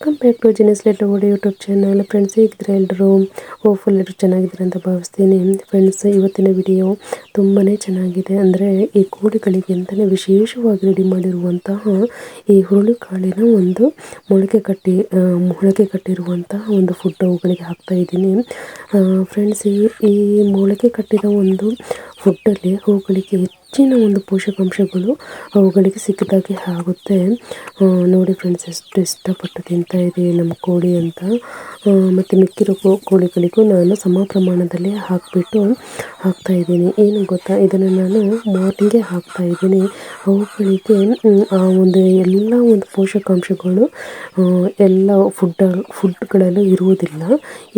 Welcome back to ಜಿನಿಸ್ ಲೆಟ್ ಓಡಿ ಯೂಟ್ಯೂಬ್ ಚಾನಲ್ ಫ್ರೆಂಡ್ಸ್ ಹೇಗಿದ್ರೆ ಎಲ್ಲರೂ? ಹೋಪ್ಫುಲ್ ಎಲ್ಲರೂ ಚೆನ್ನಾಗಿದ್ದಾರೆ ಅಂತ ಭಾವಿಸ್ತೀನಿ. ಫ್ರೆಂಡ್ಸ್ ಇವತ್ತಿನ ವಿಡಿಯೋ ತುಂಬಾ ಚೆನ್ನಾಗಿದೆ. ಅಂದರೆ ಈ ಕೋಳಿಗಳಿಗೆ ಅಂತಲೇ ವಿಶೇಷವಾಗಿ ರೆಡಿ ಮಾಡಿರುವಂತಹ ಈ ಹುರುಳಿಕಾಳಿನ ಒಂದು ಮೊಳಕೆ ಕಟ್ಟಿ ಮೊಳಕೆ ಕಟ್ಟಿರುವಂತಹ ಒಂದು ಫುಡ್ ಅವುಗಳಿಗೆ ಹಾಕ್ತಾ ಇದ್ದೀನಿ. ಫ್ರೆಂಡ್ಸ್ ಈ ಮೊಳಕೆ ಕಟ್ಟಿದ ಒಂದು ಫುಡ್ಡಲ್ಲಿ ಅವುಗಳಿಗೆ ಹೆಚ್ಚಿನ ಒಂದು ಪೋಷಕಾಂಶಗಳು ಅವುಗಳಿಗೆ ಸಿಕ್ಕಿದಾಗೆ ಆಗುತ್ತೆ. ನೋಡಿ ಫ್ರೆಂಡ್ಸ್ ಎಷ್ಟು ಇಷ್ಟಪಟ್ಟು ತಿಂತಾ ಇದೆ ನಮ್ಮ ಕೋಳಿ ಅಂತ. ಮತ್ತು ಮಿಕ್ಕಿರೋ ಕೋಳಿಗಳಿಗೂ ನಾನು ಸಮ ಪ್ರಮಾಣದಲ್ಲಿ ಹಾಕಿಬಿಟ್ಟು ಹಾಕ್ತಾ ಇದ್ದೀನಿ. ಏನು ಗೊತ್ತಾ? ಇದನ್ನು ನಾನು ಮಾರ್ನಿಂಗೇ ಹಾಕ್ತಾ ಇದ್ದೀನಿ. ಅವುಗಳಿಗೆ ಆ ಒಂದು ಎಲ್ಲ ಒಂದು ಪೋಷಕಾಂಶಗಳು ಎಲ್ಲ ಫುಡ್, ಫುಡ್ಗಳಲ್ಲೂ ಇರುವುದಿಲ್ಲ.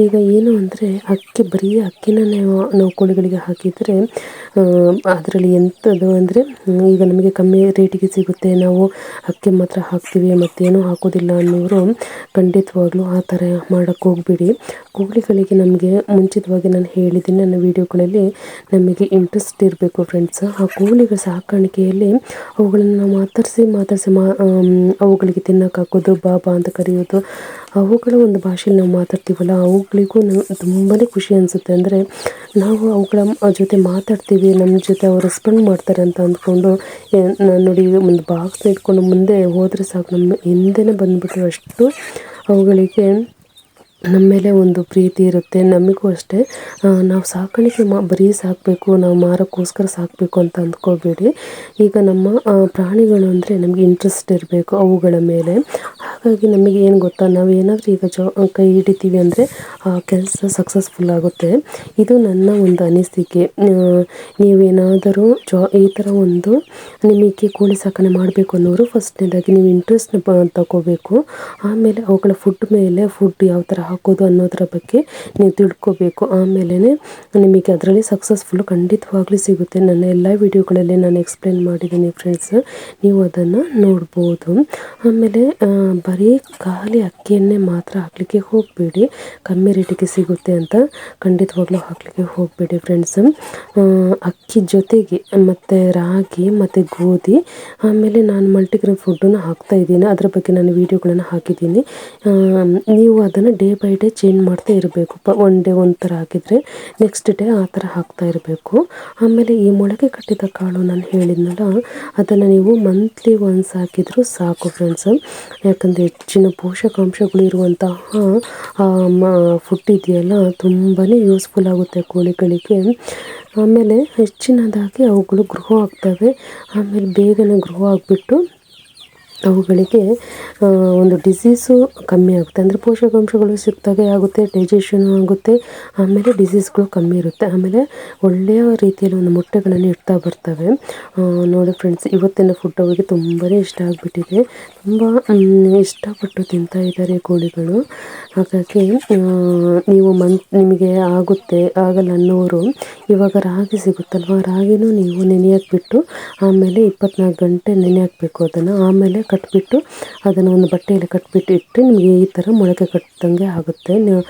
ಈಗ ಏನು ಅಂದರೆ, ಅಕ್ಕಿ, ಬರೀ ಅಕ್ಕಿನ ನಾವು ಕೋಳಿಗಳಿಗೆ ಹಾಕಿದರೆ ಅದರಲ್ಲಿ ಎಂಥದ್ದು ಅಂದರೆ ಈಗ ನಮಗೆ ಕಮ್ಮಿ ರೇಟಿಗೆ ಸಿಗುತ್ತೆ. ನಾವು ಅಕ್ಕಿ ಮಾತ್ರ ಹಾಕ್ತೀವಿ, ಮತ್ತೇನೂ ಹಾಕೋದಿಲ್ಲ ಅನ್ನೋರು ಖಂಡಿತವಾಗ್ಲೂ ಆ ಥರ ಮಾಡೋಕ್ಕೆ ಹೋಗ್ಬೇಡಿ. ಕೋಳಿಗಳಿಗೆ ನಮಗೆ ಮುಂಚಿತವಾಗಿ ನಾನು ಹೇಳಿದ್ದೀನಿ, ನನ್ನ ವೀಡಿಯೋಗಳಲ್ಲಿ ನಮಗೆ ಇಂಟ್ರೆಸ್ಟ್ ಇರಬೇಕು ಫ್ರೆಂಡ್ಸ್ ಆ ಕೋಳಿಗಳ ಸಾಕಾಣಿಕೆಯಲ್ಲಿ ಅವುಗಳನ್ನು ಮಾತಾಡಿಸಿ ಮಾತಾಡಿಸಿ, ಮಾ ಅವುಗಳಿಗೆ ತಿನ್ನೋಕೆ ಹಾಕೋದು ಬಾಬಾ ಅಂತ ಕರೆಯೋದು, ಅವುಗಳ ಒಂದು ಭಾಷೆಯಲ್ಲಿ ನಾವು ಮಾತಾಡ್ತೀವಲ್ಲ, ಅವುಗಳಿಗೂ ತುಂಬಾ ಖುಷಿ ಅನಿಸುತ್ತೆ. ಅಂದರೆ ನಾವು ಅವುಗಳ ಜೊತೆ ಮಾತಾಡ್ತೀವಿ ನಮ್ಮ ಜೊತೆ ಅವರು ರೆಸ್ಪಾಂಡ್ ಮಾಡ್ತಾರೆ ಅಂತ ಅಂದ್ಕೊಂಡು ನಾನು ನೋಡಿ, ಒಂದು ಬಾಕ್ಸ್ ಇಟ್ಕೊಂಡು ಮುಂದೆ ಹೋದರೆ ಸಾಕು. ನಮ್ಮ ಹಿಂದೆನೇ ಬಂದುಬಿಟ್ಟು ಅಷ್ಟು ಅವುಗಳಿಗೆ ನಮ್ಮ ಮೇಲೆ ಒಂದು ಪ್ರೀತಿ ಇರುತ್ತೆ, ನಮಗೂ ಅಷ್ಟೇ. ನಾವು ಸಾಕಾಣಿಕೆ ಮಾ, ಬರೀ ಸಾಕಬೇಕು, ನಾವು ಮಾರೋಕ್ಕೋಸ್ಕರ ಸಾಕಬೇಕು ಅಂತ ಅಂದ್ಕೋಬೇಡಿ. ಈಗ ನಮ್ಮ ಪ್ರಾಣಿಗಳು ಅಂದರೆ ನಮಗೆ ಇಂಟ್ರೆಸ್ಟ್ ಇರಬೇಕು ಅವುಗಳ ಮೇಲೆ. ಹಾಗಾಗಿ ನಮಗೆ ಏನು ಗೊತ್ತಾ, ನಾವು ಏನಾದರೂ ಈಗ ಜಾ, ಕೈ ಹಿಡಿತೀವಿ ಅಂದರೆ, ಆ, ಕೆಲಸ ಸಕ್ಸಸ್ಫುಲ್ ಆಗುತ್ತೆ. ಇದು ನನ್ನ ಒಂದು ಅನಿಸಿಕೆ. ನೀವೇನಾದರೂ ಜಾ, ಈ ಥರ ಒಂದು ನಿಮಗೆ ಕೋಳಿ ಸಾಕಣೆ ಮಾಡಬೇಕು ಅನ್ನೋರು ಫಸ್ಟ್ನೇದಾಗಿ ನೀವು ಇಂಟ್ರೆಸ್ಟ್ನ ತಗೋಬೇಕು ಆಮೇಲೆ ಅವುಗಳ ಫುಡ್ ಮೇಲೆ ಫುಡ್ ಯಾವ ಥರ ಹಾಕೋದು ಅನ್ನೋದರ ಬಗ್ಗೆ ನೀವು ತಿಳ್ಕೋಬೇಕು. ಆಮೇಲೆ ನಿಮಗೆ ಅದರಲ್ಲಿ ಸಕ್ಸಸ್ಫುಲ್ ಖಂಡಿತವಾಗ್ಲೂ ಸಿಗುತ್ತೆ. ನನ್ನ ಎಲ್ಲ ವಿಡಿಯೋಗಳಲ್ಲಿ ನಾನು ಎಕ್ಸ್ಪ್ಲೇನ್ ಮಾಡಿದ್ದೀನಿ ಫ್ರೆಂಡ್ಸ್ ನೀವು ಅದನ್ನು ನೋಡ್ಬೋದು. ಆಮೇಲೆ ಬರೀ ಖಾಲಿ ಅಕ್ಕಿಯನ್ನೇ ಮಾತ್ರ ಹಾಕಲಿಕ್ಕೆ ಹೋಗಬೇಡಿ. ಕಮ್ಮಿ ರೇಟಿಗೆ ಸಿಗುತ್ತೆ ಅಂತ ಖಂಡಿತವಾಗ್ಲೂ ಹಾಕಲಿಕ್ಕೆ ಹೋಗಬೇಡಿ ಫ್ರೆಂಡ್ಸ್ ಅಕ್ಕಿ ಜೊತೆಗೆ ಮತ್ತು ರಾಗಿ ಮತ್ತು ಗೋಧಿ, ಆಮೇಲೆ ನಾನು ಮಲ್ಟಿಗ್ರೇನ್ ಫುಡ್ಡನ್ನು ಹಾಕ್ತಾ ಇದ್ದೀನಿ. ಅದರ ಬಗ್ಗೆ ನಾನು ವೀಡಿಯೋಗಳನ್ನು ಹಾಕಿದ್ದೀನಿ. ನೀವು ಅದನ್ನು ಡೇ ಬೈ ಡೇ ಚೇಂಜ್ ಮಾಡ್ತಾ ಇರಬೇಕು. ಒನ್ ಡೇ ಒಂಥರ ಹಾಕಿದರೆ ನೆಕ್ಸ್ಟ್ ಡೇ ಆ ಥರ ಹಾಕ್ತಾ ಇರಬೇಕು. ಆಮೇಲೆ ಈ ಮೊಳಕೆ ಕಟ್ಟಿದ ಕಾಳು ನಾನು ಹೇಳಿದ್ನಲ್ಲ, ಅದನ್ನು ನೀವು ಮಂತ್ಲಿ ಒನ್ಸ್ ಹಾಕಿದರೂ ಸಾಕು ಫ್ರೆಂಡ್ಸ್ ಯಾಕಂದರೆ ಹೆಚ್ಚಿನ ಪೋಷಕಾಂಶಗಳು ಇರುವಂತಹ ಫುಡ್ ಇದೆಯಲ್ಲ ತುಂಬಾ ಯೂಸ್ಫುಲ್ ಆಗುತ್ತೆ ಕೋಳಿಗಳಿಗೆ. ಆಮೇಲೆ ಹೆಚ್ಚಿನದಾಗಿ ಅವುಗಳು ಗ್ರೋ ಆಗ್ತವೆ. ಆಮೇಲೆ ಬೇಗನೆ ಗ್ರೋ ಆಗಿಬಿಟ್ಟು ಅವುಗಳಿಗೆ ಒಂದು ಡಿಸೀಸು ಕಮ್ಮಿ ಆಗುತ್ತೆ. ಅಂದರೆ ಪೋಷಕಾಂಶಗಳು ಸಿಕ್ಕಿದಾಗೆ ಆಗುತ್ತೆ ಡೈಜೆಷನು ಆಗುತ್ತೆ, ಆಮೇಲೆ ಡಿಸೀಸ್ಗಳು ಕಮ್ಮಿ ಇರುತ್ತೆ. ಆಮೇಲೆ ಒಳ್ಳೆಯ ರೀತಿಯಲ್ಲಿ ಒಂದು ಮೊಟ್ಟೆಗಳನ್ನು ಇಡ್ತಾ ಬರ್ತವೆ. ನೋಡಿ ಫ್ರೆಂಡ್ಸ್ ಇವತ್ತಿನ ಫುಡ್ ಅವರಿಗೆ ತುಂಬಾ ಇಷ್ಟ ಆಗಿಬಿಟ್ಟಿದೆ. ತುಂಬ ಇಷ್ಟಪಟ್ಟು ತಿಂತಾ ಇದ್ದಾರೆ ಕೋಳಿಗಳು. ಹಾಗಾಗಿ ನೀವು ಮನ್, ನಿಮಗೆ ಆಗುತ್ತೆ, ಆಗಲ್ಲ ಅನ್ನೋರು ಇವಾಗ ರಾಗಿ ಸಿಗುತ್ತಲ್ವ? ರಾಗಿನೂ ನೀವು ನೆನೆಯಾಕ್ಬಿಟ್ಟು ಆಮೇಲೆ ಇಪ್ಪತ್ನಾಲ್ಕು ಗಂಟೆ ನೆನೆ ಹಾಕಬೇಕು ಅದನ್ನು. ಆಮೇಲೆ ಕಟ್ಬಿಟ್ಟು ಅದನ್ನು ಒಂದು ಬಟ್ಟೆಯಲ್ಲಿ ಕಟ್ಬಿಟ್ಟು ಇಟ್ಟರೆ ನಿಮಗೆ ಈ ಥರ ಮೊಳಕೆ ಕಟ್ಟಿದಂಗೆ ಆಗುತ್ತೆ. ನೀವು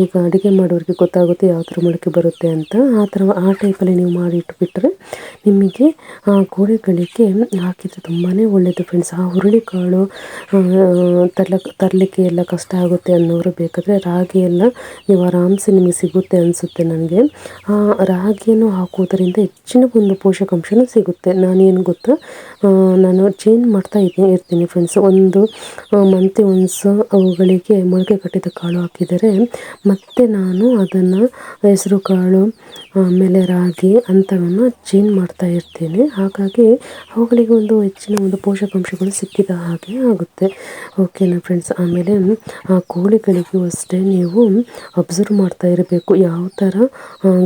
ಈಗ ಅಡುಗೆ ಮಾಡೋರಿಗೆ ಗೊತ್ತಾಗುತ್ತೆ ಯಾವ ಥರ ಮೊಳಕೆ ಬರುತ್ತೆ ಅಂತ. ಆ ಥರ ಆ ಟೈಪಲ್ಲಿ ನೀವು ಮಾಡಿ ಇಟ್ಬಿಟ್ರೆ ನಿಮಗೆ, ಆ, ಕೋಳಿಗಳಿಗೆ ಹಾಕಿದರೆ ತುಂಬಾ ಒಳ್ಳೆಯದು ಫ್ರೆಂಡ್ಸ್ ಆ ಹುರುಳಿಕಾಳು ತರ್ಲಕ್ಕೆ ತರಲಿಕ್ಕೆ ಎಲ್ಲ ಕಷ್ಟ ಆಗುತ್ತೆ ಅನ್ನೋರು ಬೇಕಾದರೆ ರಾಗಿ ಎಲ್ಲ ನೀವು ಆರಾಮ್ಸೆ ನಿಮಗೆ ಸಿಗುತ್ತೆ ಅನಿಸುತ್ತೆ ನನಗೆ. ಆ, ರಾಗಿಯನ್ನು ಹಾಕುವುದರಿಂದ ಹೆಚ್ಚಿನ ಒಂದು ಪೋಷಕಾಂಶನೂ ಸಿಗುತ್ತೆ. ನಾನೇನು ಗೊತ್ತಾ ನಾನು ಚೇಂಜ್ ಮಾಡ್ತಾ ಇದ್ದೀನಿ. ಇರ್ತೀನಿ ಫ್ರೆಂಡ್ಸ್ ಒಂದು ಮಂತೆ ಒನ್ಸ್ ಅವುಗಳಿಗೆ ಮೊಳಕೆ ಕಟ್ಟಿದ ಕಾಳು ಹಾಕಿದರೆ ಮತ್ತೆ ನಾನು ಅದನ್ನು ಹೆಸರು, ಕಾಳು, ಆಮೇಲೆ ರಾಗಿ ಅಂಥವನ್ನು ಚೇಂಜ್ ಮಾಡ್ತಾ ಇರ್ತೀನಿ. ಹಾಗಾಗಿ ಅವುಗಳಿಗೆ ಒಂದು ಹೆಚ್ಚಿನ ಒಂದು ಪೋಷಕಾಂಶಗಳು ಸಿಕ್ಕಿದ ಹಾಗೆ ಆಗುತ್ತೆ. ಓಕೆನಾ ಫ್ರೆಂಡ್ಸ್ ಆಮೇಲೆ, ಆ, ಕೋಳಿಗಳಿಗೂ ಅಷ್ಟೇ ನೀವು ಅಬ್ಸರ್ವ್ ಮಾಡ್ತಾ ಇರಬೇಕು. ಯಾವ ಥರ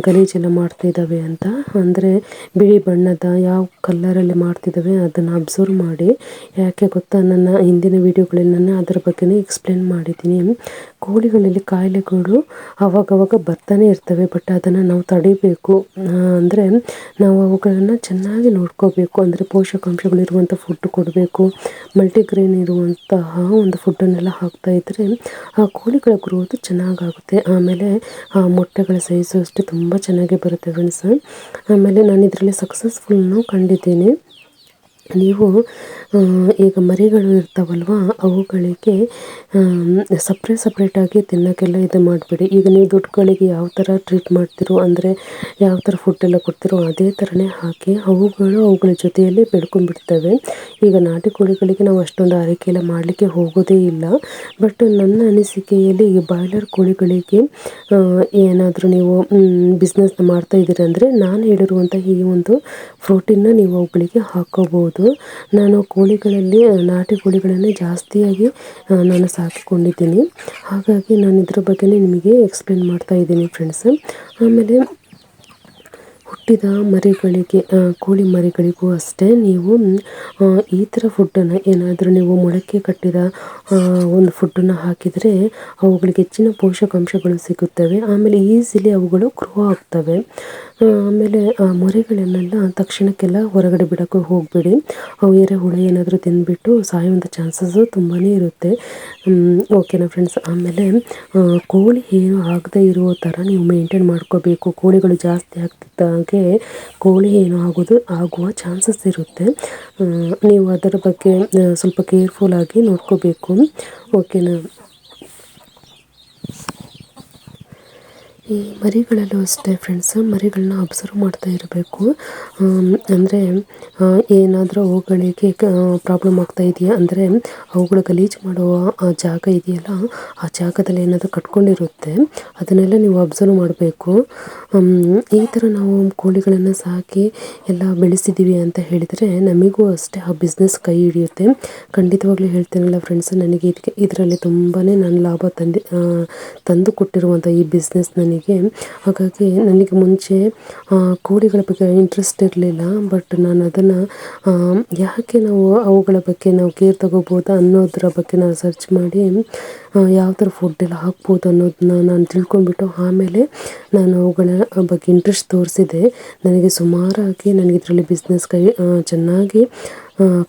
ಗಲೀಜೆಲ್ಲ ಮಾಡ್ತಿದ್ದಾವೆ ಅಂತ. ಅಂದರೆ ಬಿಳಿ ಬಣ್ಣದ ಯಾವ ಕಲ್ಲರಲ್ಲಿ ಮಾಡ್ತಿದ್ದಾವೆ ಅದನ್ನು ಅಬ್ಸರ್ವ್ ಮಾಡಿ. ಯಾಕೆ ಗೊತ್ತಾ? ನನ್ನ ಹಿಂದಿನ ವಿಡಿಯೋಗಳಲ್ಲಿ ನಾನು ಅದರ ಬಗ್ಗೆನೇ ಎಕ್ಸ್ಪ್ಲೇನ್ ಮಾಡಿದ್ದೀನಿ. ಕೋಳಿಗಳಲ್ಲಿ ಕಾಯಿಲೆಗಳು ಅವಾಗವಾಗ ಬರ್ತಾನೆ ಇರ್ತವೆ ಬಟ್ ಅದನ್ನು ನಾವು ತಡಿಬೇಕು. ಅಂದರೆ ನಾವು ಅವುಗಳನ್ನು ಚೆನ್ನಾಗಿ ನೋಡ್ಕೋಬೇಕು. ಅಂದರೆ ಪೋಷಕಾಂಶಗಳಿರುವಂಥ ಫುಡ್ ಕೊಡಬೇಕು. ಮಲ್ಟಿಗ್ರೇನ್ ಇರುವಂತಹ ಒಂದು ಫುಡ್ಡನ್ನೆಲ್ಲ ಹಾಕ್ತಾ ಇದ್ದರೆ ಆ ಕೋಳಿಗಳ ಗ್ರೋತ್ ಚೆನ್ನಾಗಾಗುತ್ತೆ. ಆಮೇಲೆ ಆ ಮೊಟ್ಟೆಗಳ ಸೈಜು ಅಷ್ಟೇ ತುಂಬ ಚೆನ್ನಾಗಿ ಬರುತ್ತೆ ಫ್ರೆಂಡ್ಸ್ ಆಮೇಲೆ ನಾನು ಇದರಲ್ಲಿ ಸಕ್ಸಸ್ಫುಲ್ನೂ ಕಂಡಿದ್ದೀನಿ. ನೀವು ಈಗ ಮರಿಗಳು ಇರ್ತಾವಲ್ವ, ಅವುಗಳಿಗೆ ಸಪ್ರೇಟ್ ಸಪ್ರೇಟಾಗಿ ತಿನ್ನೋಕ್ಕೆಲ್ಲ ಇದು ಮಾಡಬೇಡಿ. ಈಗ ನೀವು ದುಡ್ಡುಗಳಿಗೆ ಯಾವ ಥರ ಟ್ರೀಟ್ ಮಾಡ್ತೀರೋ, ಅಂದರೆ ಯಾವ ಥರ ಫುಡ್ಡೆಲ್ಲ ಕೊಡ್ತೀರೋ, ಅದೇ ಥರನೇ ಹಾಕಿ ಅವುಗಳು ಅವುಗಳ ಜೊತೆಯಲ್ಲಿ ಬೆಳ್ಕೊಂಡ್ಬಿಡ್ತವೆ. ಈಗ ನಾಟಿ ಕೋಳಿಗಳಿಗೆ ನಾವು ಅಷ್ಟೊಂದು ಆರೈಕೆ ಎಲ್ಲ ಮಾಡಲಿಕ್ಕೆ ಹೋಗೋದೇ ಇಲ್ಲ. ಬಟ್ ನನ್ನ ಅನಿಸಿಕೆಯಲ್ಲಿ ಈ ಬಾಯ್ಲರ್ ಕೋಳಿಗಳಿಗೆ ಏನಾದರೂ ನೀವು ಬಿಸ್ನೆಸ್ನ ಮಾಡ್ತಾ ಇದ್ದೀರಿ ಅಂದರೆ ನಾನು ಹೇಳಿರುವಂಥ ಈ ಒಂದು ಪ್ರೋಟೀನ್ನ ನೀವು ಅವುಗಳಿಗೆ ಹಾಕ್ಕೋಬೋದು ನಾನು ಕೋಳಿಗಳಲ್ಲಿ ನಾಟಿ ಕೋಳಿಗಳನ್ನೇ ಜಾಸ್ತಿಯಾಗಿ ನಾನು ಸಾಕಿಕೊಂಡಿದ್ದೀನಿ. ಹಾಗಾಗಿ ನಾನು ಇದ್ರ ಬಗ್ಗೆನೇ ನಿಮಗೆ ಎಕ್ಸ್ಪ್ಲೇನ್ ಮಾಡ್ತಾ ಇದ್ದೀನಿ ಫ್ರೆಂಡ್ಸ್ ಆಮೇಲೆ ಹುಟ್ಟಿದ ಮರಿಗಳಿಗೆ ಕೋಳಿ ಮರಿಗಳಿಗೂ ಅಷ್ಟೇ ನೀವು ಈ ಥರ ಫುಡ್ಡನ್ನು ಏನಾದರೂ ನೀವು ಮೊಳಕೆ ಕಟ್ಟಿದ ಒಂದು ಫುಡ್ಡನ್ನು ಹಾಕಿದರೆ ಅವುಗಳಿಗೆ ಹೆಚ್ಚಿನ ಪೋಷಕಾಂಶಗಳು ಸಿಗುತ್ತವೆ. ಆಮೇಲೆ ಈಸಿಲಿ ಅವುಗಳು ಗ್ರೋ ಆಗ್ತವೆ. ಆಮೇಲೆ, ಆ, ಮರಿಗಳನ್ನೆಲ್ಲ ತಕ್ಷಣಕ್ಕೆಲ್ಲ ಹೊರಗಡೆ ಬಿಡೋಕ್ಕೆ ಹೋಗಬೇಡಿ. ಅವು ಎರೆಹುಳು ಏನಾದರೂ ತಿಂದುಬಿಟ್ಟು ಸಾಯುವಂಥ ಚಾನ್ಸಸ್ಸು ತುಂಬಾ ಇರುತ್ತೆ. ಓಕೆನಾ ಫ್ರೆಂಡ್ಸ್? ಆಮೇಲೆ ಕೋಳಿ ಏನು ಆಗದೇ ಇರೋ ಥರ ನೀವು ಮೇಂಟೈನ್ ಮಾಡ್ಕೋಬೇಕು. ಕೋಳಿಗಳು ಜಾಸ್ತಿ ಆಗ್ತಿದ್ದಾಗೆ ಕೋಳಿ ಏನು ಆಗೋದು, ಆಗುವ ಚಾನ್ಸಸ್ ಇರುತ್ತೆ. ನೀವು ಅದರ ಬಗ್ಗೆ ಸ್ವಲ್ಪ ಕೇರ್ಫುಲ್ ಆಗಿ ನೋಡ್ಕೋಬೇಕು. ಓಕೆನಾ ಈ ಮರಿಗಳಲ್ಲೂ ಅಷ್ಟೇ ಫ್ರೆಂಡ್ಸ್ ಮರಿಗಳನ್ನ ಅಬ್ಸರ್ವ್ ಮಾಡ್ತಾ ಇರಬೇಕು. ಅಂದರೆ ಏನಾದರೂ ಅವುಗಳಿಗೆ ಪ್ರಾಬ್ಲಮ್ ಆಗ್ತಾ ಇದೆಯಾ? ಅಂದರೆ, ಅವುಗಳು ಗಲೀಜು ಮಾಡುವ, ಆ, ಜಾಗ ಇದೆಯಲ್ಲ, ಆ ಜಾಗದಲ್ಲಿ ಏನಾದರೂ ಕಟ್ಕೊಂಡಿರುತ್ತೆ, ಅದನ್ನೆಲ್ಲ ನೀವು ಅಬ್ಸರ್ವ್ ಮಾಡಬೇಕು. ಈ ಥರ ನಾವು ಕೋಳಿಗಳನ್ನು ಸಾಕಿ ಎಲ್ಲ ಬೆಳೆಸಿದ್ದೀವಿ ಅಂತ ಹೇಳಿದರೆ ನಮಗೂ ಅಷ್ಟೇ ಆ ಬಿಸ್ನೆಸ್ ಕೈ ಹಿಡಿಯುತ್ತೆ. ಖಂಡಿತವಾಗ್ಲೂ ಹೇಳ್ತೀನಲ್ಲ ಫ್ರೆಂಡ್ಸ್ ನನಗೆ ಇದಕ್ಕೆ, ಇದರಲ್ಲಿ ತುಂಬಾ ನಾನು ಲಾಭ ತಂದು ತಂದು ಕೊಟ್ಟಿರುವಂಥ ಈ ಬಿಸ್ನೆಸ್ ನನಗೆ ನನಗೆ ಹಾಗಾಗಿ ನನಗೆ ಮುಂಚೆ ಕೋಳಿಗಳ ಬಗ್ಗೆ ಇಂಟ್ರೆಸ್ಟ್ ಇರಲಿಲ್ಲ. ಬಟ್ ನಾನು ಅದನ್ನು ಯಾಕೆ ನಾವು ಅವುಗಳ ಬಗ್ಗೆ ನಾವು ಕೇರ್ ತಗೋಬೋದು ಅನ್ನೋದರ ಬಗ್ಗೆ ನಾನು ಸರ್ಚ್ ಮಾಡಿ ಯಾವ ಥರ ಫುಡ್ಡೆಲ್ಲ ಹಾಕ್ಬೋದು ಅನ್ನೋದನ್ನ ನಾನು ತಿಳ್ಕೊಂಡ್ಬಿಟ್ಟು ಆಮೇಲೆ ನಾನು ಅವುಗಳ ಬಗ್ಗೆ ಇಂಟ್ರೆಸ್ಟ್ ತೋರಿಸಿದೆ. ನನಗೆ ಸುಮಾರಾಗಿ, ನನಗೆ ಇದರಲ್ಲಿ ಬಿಸ್ನೆಸ್ ಕೈ ಚೆನ್ನಾಗಿ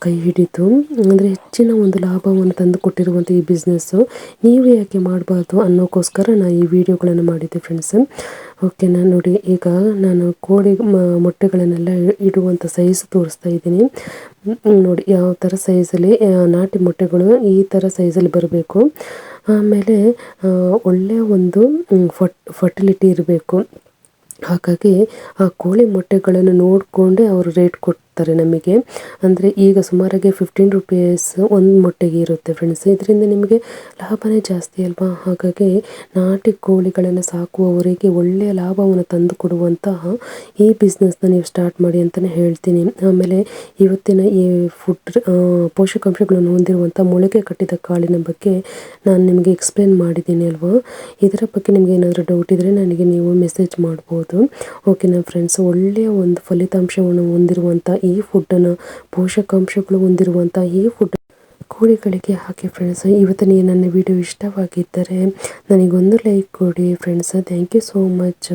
ಕೈ ಹಿಡಿತು. ಅಂದರೆ ಹೆಚ್ಚಿನ ಒಂದು ಲಾಭವನ್ನು ತಂದು ಕೊಟ್ಟಿರುವಂಥ ಈ ಬಿಸ್ನೆಸ್ಸು ನೀವು ಯಾಕೆ ಮಾಡಬಾರ್ದು ಅನ್ನೋಕ್ಕೋಸ್ಕರ ನಾನು ಈ ವಿಡಿಯೋಗಳನ್ನು ಮಾಡಿದ್ದೆ ಫ್ರೆಂಡ್ಸ್ ನಾನು ನೋಡಿ ಈಗ ನಾನು ಕೋಳಿ ಮೊಟ್ಟೆಗಳನ್ನೆಲ್ಲ ಇಡುವಂಥ ಸೈಜ್ ತೋರಿಸ್ತಾ ಇದ್ದೀನಿ. ನೋಡಿ ಯಾವ ಥರ ಸೈಜಲ್ಲಿ ನಾಟಿ ಮೊಟ್ಟೆಗಳು ಈ ಥರ ಸೈಜಲ್ಲಿ ಬರಬೇಕು. ಆಮೇಲೆ ಒಳ್ಳೆಯ ಒಂದು ಫಟ್ ಫರ್ಟಿಲಿಟಿ ಇರಬೇಕು. ಹಾಗಾಗಿ ಆ ಕೋಳಿ ಮೊಟ್ಟೆಗಳನ್ನು ನೋಡಿಕೊಂಡೇ ಅವರು ರೇಟ್ ಕೊಟ್ಟು ನಮಗೆ. ಅಂದರೆ ಈಗ ಸುಮಾರಾಗಿ ಫಿಫ್ಟೀನ್ ರುಪೀಸ್ ಒಂದು ಮೊಟ್ಟೆಗೆ ಇರುತ್ತೆ ಫ್ರೆಂಡ್ಸ್ ಇದರಿಂದ ನಿಮಗೆ ಲಾಭನೇ ಜಾಸ್ತಿ ಅಲ್ವಾ? ಹಾಗಾಗಿ ನಾಟಿ ಕೋಳಿಗಳನ್ನು ಸಾಕುವವರಿಗೆ ಒಳ್ಳೆಯ ಲಾಭವನ್ನು ತಂದು ಕೊಡುವಂತಹ ಈ ಬಿಸ್ನೆಸ್ನ ನೀವು ಸ್ಟಾರ್ಟ್ ಮಾಡಿ ಅಂತಲೇ ಹೇಳ್ತೀನಿ. ಆಮೇಲೆ ಇವತ್ತಿನ ಈ ಫುಡ್ ಪೋಷಕಾಂಶಗಳನ್ನು ಹೊಂದಿರುವಂಥ ಮೊಳಕೆ ಕಟ್ಟಿದ ಕಾಳಿನ ಬಗ್ಗೆ ನಾನು ನಿಮಗೆ ಎಕ್ಸ್ಪ್ಲೇನ್ ಮಾಡಿದ್ದೀನಿ ಅಲ್ವಾ? ಇದರ ಬಗ್ಗೆ ನಿಮಗೆ ಏನಾದರೂ ಡೌಟ್ ಇದ್ದರೆ ನನಗೆ ನೀವು ಮೆಸೇಜ್ ಮಾಡ್ಬೋದು. ಓಕೆನಾ ಫ್ರೆಂಡ್ಸ್ ಒಳ್ಳೆಯ ಒಂದು ಫಲಿತಾಂಶವನ್ನು ಹೊಂದಿರುವಂಥ ಈ ಫುಡ್ಡನ್ನು ಪೋಷಕಾಂಶಗಳು ಹೊಂದಿರುವಂತಹ ಈ ಫುಡ್ ಕೋಳಿಗಳಿಗೆ ಹಾಕಿ ಫ್ರೆಂಡ್ಸ್ ಇವತ್ತಿನ ನನ್ನ ವಿಡಿಯೋ ಇಷ್ಟವಾಗಿದ್ದರೆ ನನಗೊಂದು ಲೈಕ್ ಕೊಡಿ friends thank you so much